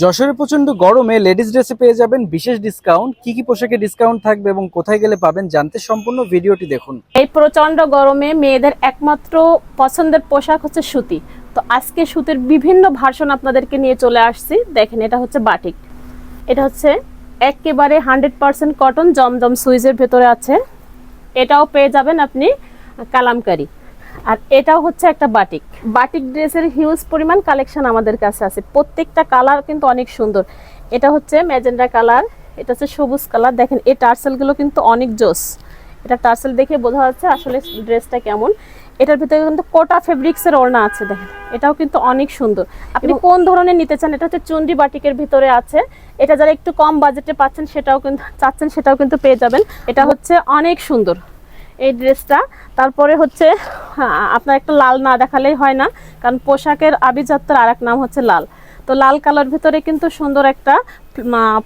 যশোরে প্রচণ্ড গরমে লেডিস ড্রেসে পেয়ে যাবেন বিশেষ ডিসকাউন্ট কি কি পোশাকে ডিসকাউন্ট থাকবে এবং কোথায় গেলে পাবেন জানতে সম্পূর্ণ ভিডিওটি দেখুন। এই প্রচণ্ড গরমে মেয়েদের একমাত্র পছন্দের পোশাক হচ্ছে সুতি। তো আজকে সুতির বিভিন্ন ভার্সন আপনাদেরকে নিয়ে চলে আসছি। দেখেন, এটা হচ্ছে বাটিক এটা হচ্ছে একেবারে হান্ড্রেড পার্সেন্ট কটন জমজম সুইজের ভেতরে আছে। এটাও পেয়ে যাবেন আপনি কালামকারি। আর এটাও হচ্ছে একটা বাটিক। বাটিক ড্রেসের হিউজ পরিমাণ কালেকশন আমাদের কাছে আছে। প্রত্যেকটা কালার কিন্তু অনেক সুন্দর। এটা হচ্ছে ম্যাজেন্ডা কালার এটা হচ্ছে সবুজ কালার দেখেন এই টার্সেলগুলো কিন্তু অনেক জোস। এটা টার্সেল দেখে বোঝা যাচ্ছে আসলে ড্রেসটা কেমন। এটার ভিতরে কিন্তু কোটা ফেব্রিক্সের ওড়না আছে দেখেন। এটাও কিন্তু অনেক সুন্দর। আপনি কোন ধরনের নিতে চান এটা হচ্ছে চুন্ডি বাটিকের ভিতরে আছে। এটা যারা একটু কম বাজেটে পাচ্ছেন সেটাও কিন্তু চাচ্ছেন সেটাও কিন্তু পেয়ে যাবেন। এটা হচ্ছে অনেক সুন্দর। এই ড্রেসটা। তারপরে হচ্ছে হ্যাঁ, আপনার একটা লাল না দেখালেই হয় না কারণ পোশাকের আভিজাত্যের আর এক নাম হচ্ছে লাল। তো লাল কালার ভিতরে কিন্তু সুন্দর একটা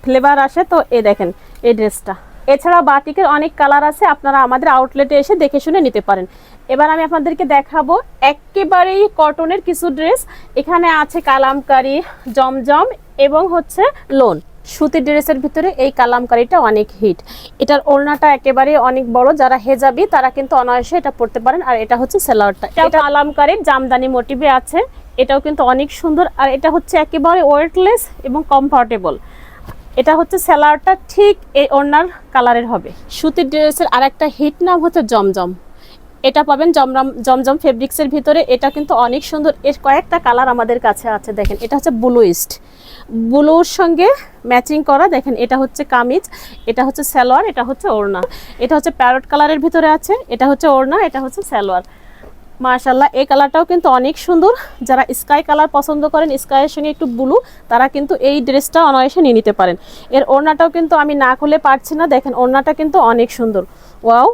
ফ্লেভার আসে। তো এ দেখেন এই ড্রেসটা। এছাড়া বাটিকের অনেক কালার আছে আপনারা আমাদের আউটলেটে এসে দেখে শুনে নিতে পারেন। এবার আমি আপনাদেরকে দেখাবো একেবারেই কটনের কিছু ড্রেস এখানে আছে কালামকারি জমজম এবং হচ্ছে লোন সুতির ড্রেসের ভিতরে এই কালামকারিটা অনেক হিট। এটার ওড়নাটা একেবারে অনেক বড় যারা হেজাবি তারা কিন্তু অনায়াসে এটা পড়তে পারেন। আর এটা হচ্ছে সেলারটা এটা কালামকারির জামদানি মোটিভে আছে এটাও কিন্তু অনেক সুন্দর। আর এটা হচ্ছে একেবারে ওয়েটলেস এবং কমফোর্টেবল এটা হচ্ছে সেলারটা ঠিক এই ওড়নার কালারের হবে। সুতির ড্রেসের আর একটা হিট নাম হচ্ছে জমজম। এটা পাবেন জমরম জমজম ফেব্রিক্সের ভিতরে। এটা কিন্তু অনেক সুন্দর। এর কয়েকটা কালার আমাদের কাছে আছে, দেখেন। এটা হচ্ছে ব্লুইস্ট ব্লুর সঙ্গে ম্যাচিং করা, দেখেন, এটা হচ্ছে কামিজ, এটা হচ্ছে সালোয়ার, এটা হচ্ছে ওড়না। এটা হচ্ছে প্যারট কালারের ভিতরে আছে, এটা হচ্ছে ওড়না, এটা হচ্ছে সালোয়ার। মার্শাল্লাহ এই কালারটাও কিন্তু অনেক সুন্দর। যারা স্কাই কালার পছন্দ করেন, স্কাইয়ের সঙ্গে একটু ব্লু, তারা কিন্তু এই ড্রেসটা অনায়াসে নিয়ে নিতে পারেন। এর ওড়নাটাও কিন্তু আমি না খুলে পারছি না। দেখেন, ওড়নাটা কিন্তু অনেক সুন্দর। ওয়াও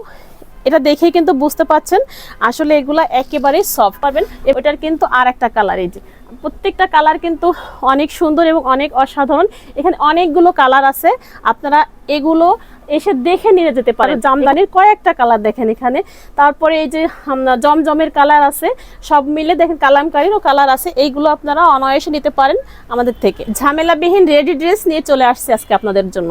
এটা দেখেই কিন্তু বুঝতে পাচ্ছেন আসলে এগুলা একেবারেই সফট পাবেন। এটার কিন্তু আর একটা কালার এই যে। প্রত্যেকটা কালার কিন্তু অনেক সুন্দর এবং অনেক অসাধারণ। এখানে অনেকগুলো কালার আছে। আপনারা এগুলো এসে দেখে নিয়ে যেতে পারেন। জামদানির কয়েকটা কালার দেখেন এখানে। তারপরে এই যে জমজমের কালার আছে। সব মিলে দেখেন কালামকারীরও কালার আছে। এইগুলো আপনারা অনায়াসে নিতে পারেন আমাদের থেকে। ঝামেলাবিহীন রেডি ড্রেস নিয়ে চলে আসছে আজকে আপনাদের জন্য।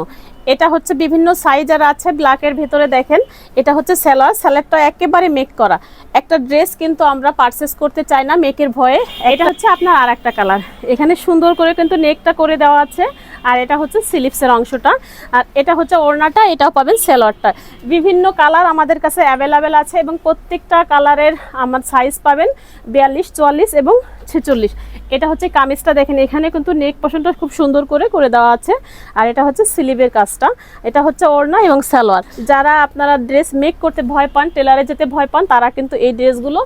এটা হচ্ছে বিভিন্ন সাইজ আর আছে ব্ল্যাকের ভেতরে দেখেন। এটা হচ্ছে স্যালার স্যালারটা একেবারে মেক করা। একটা ড্রেস কিন্তু আমরা পারচেস করতে চাই না মেকের ভয়ে। এটা হচ্ছে আপনার আর একটা কালার এখানে সুন্দর করে কিন্তু নেকটা করে দেওয়া আছে, আর এটা হচ্ছে স্লিপসের অংশটা। আর এটা হচ্ছে ওড়নাটা, এটাও পাবেন সেলরটা বিভিন্ন কালার আমাদের কাছে অ্যাভেলেবেল আছে এবং প্রত্যেকটা কালারের আমার সাইজ পাবেন বিয়াল্লিশ, চুয়াল্লিশ এবং ছেচল্লিশ। এটা হচ্ছে কামিজটা দেখেন, এখানে কিন্তু নেক পোষণটা খুব সুন্দর করে করে দেওয়া আছে। আর এটা হচ্ছে স্লিভের কাজটা। এটা হচ্ছে ওড়না এবং সালোয়ার। যারা আপনারা ড্রেস মেক করতে ভয় পান, টেলারে যেতে ভয় পান, তারা কিন্তু এই ড্রেসগুলো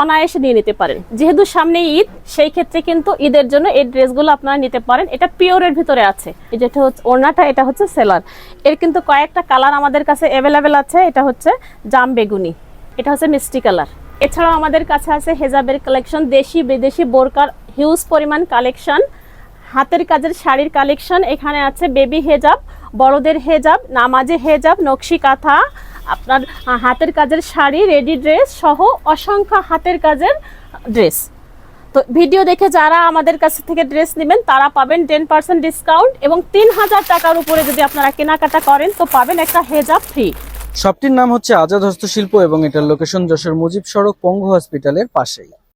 অনায়াসে নিয়ে নিতে পারেন। যেহেতু সামনে ঈদ, সেই ক্ষেত্রে কিন্তু ঈদের জন্য এই ড্রেসগুলো আপনারা নিতে পারেন। এটা পিওরের ভিতরে আছে। যেটা হচ্ছে ওড়নাটা, এটা হচ্ছে সেলার। এর কিন্তু কয়েকটা কালার আমাদের কাছে অ্যাভেলেবেল আছে। এটা হচ্ছে জাম বেগুনি। এটা হচ্ছে মিষ্টি কালার। এছাড়াও আমাদের কাছে আছে হেজাবের কালেকশন দেশি, বিদেশি বোরকার হিউজ পরিমাণ কালেকশন হাতের কাজের শাড়ির কালেকশন এখানে আছে বেবি হেজাব বড়দের হেজাব নামাজে হেজাব নকশি কাঁথা, আপনার হাতের কাজের শাড়ি রেডি ড্রেস সহ অসংখ্য হাতের কাজের ড্রেস তো ভিডিও দেখে যারা আমাদের কাছ থেকে ড্রেস নেবেন, তারা পাবেন টেন পার্সেন্ট ডিসকাউন্ট এবং তিন হাজার টাকার উপরে যদি আপনারা কেনাকাটা করেন, তো পাবেন একটা হেজাব ফ্রি শপটির নাম হচ্ছে আজাদ হস্তশিল্প এবং এটার লোকেশন যশোর মুজিব সড়ক পঙ্গু হসপিটালের পাশেই।